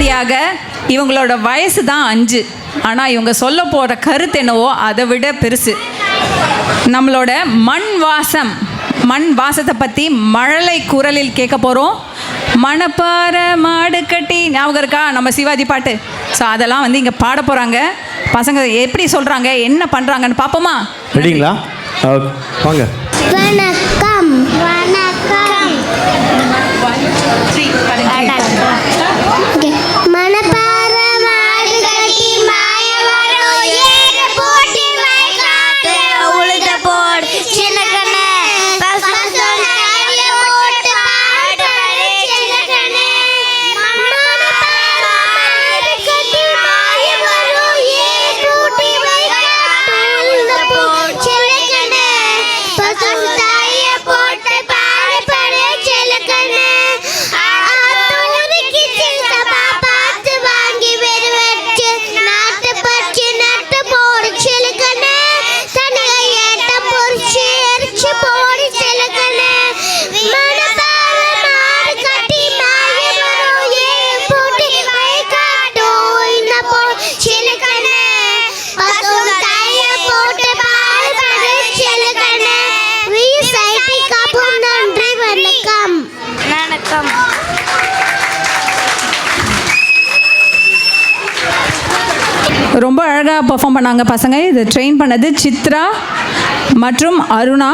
அடுத்தபடியாக இவங்களோட வயசு தான் அஞ்சு. ஆனால் இவங்க சொல்ல போகிற கருத்து என்னவோ அதை விட பெருசு. நம்மளோட மண் வாசம் மண் வாசத்தை பற்றி மழலை குரலில் கேட்க போகிறோம் மணப்பாற மாடு கட்டி ஞாபகம் இருக்கா? நம்ம சிவாஜி பாட்டு. ஸோ அதெல்லாம் வந்து இங்கே பாட போகிறாங்க பசங்க எப்படி சொல்கிறாங்க என்ன பண்ணுறாங்கன்னு பார்ப்போமா ரெடிங்களா வாங்க. வணக்கம் வணக்கம். ரொம்ப அழகாக பெர்ஃபார்ம் பண்ணாங்க பசங்க. இதை ட்ரெயின் பண்ணது சித்ரா மற்றும் அருணா.